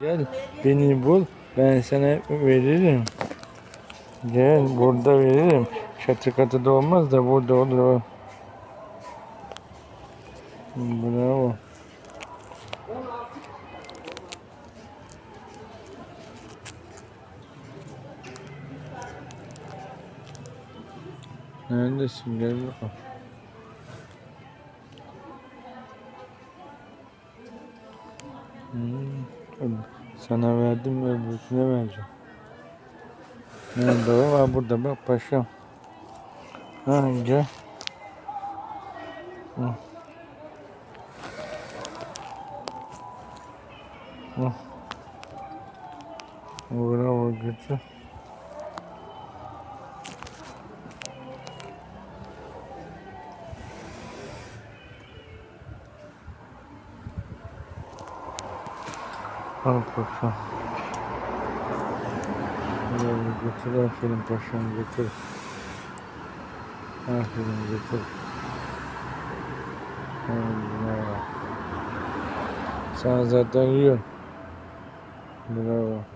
Gel beni bul ben sana veririm. Gel burada veririm. Çatı katıda olmaz da burada olur o. Bravo. Neredesin? Gel bakalım. Hmm. Sana verdim öbürsüne vereceğim. Nerede o? Ha burada bak paşam. Ha gel. Hı. Hı. Bravo götür. Al paşam. Bravo götür aferin paşam götür. Aferin götür. Allah. Sen zaten yiyorsun. Bravo.